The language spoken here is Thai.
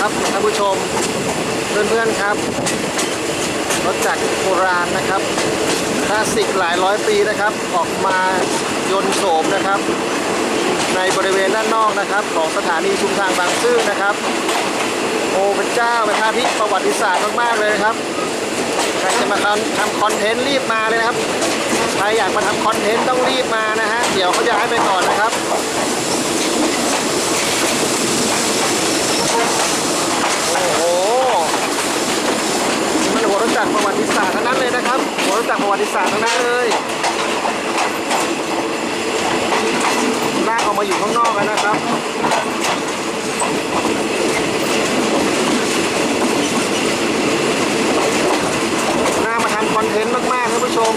ครับท่านผู้ชมเพื่อนๆครับรถจักรโบราณนะครับคลาสสิกหลายร้อยปีนะครับ ออกมายนโสมนะครับ ในบริเวณด้านนอกนะครับ ของสถานีชุมทางบางซื่อนะครับ โอ้พระเจ้าเป็นภาพที่ประวัติศาสตร์มากๆเลยนะครับใครจะมาทำทำคอนเทนต์รีบมาเลยนะครับใครอยากมาทำคอนเทนต์ต้องรีบมานะฮะเดี๋ยวเขาจะให้ไปก่อนนะครับ โอ้โห มันหัวรถจักรประวั ติศาสตร์ทั้งนั้นเลยนะครับหัวรถจักประวัติศาสตร์ทั้งนั้นเลยลากออกมาอยู่ข้างนอกกันนะครับน่ามาทำคอนเทนต์มากๆท่านผู้ชม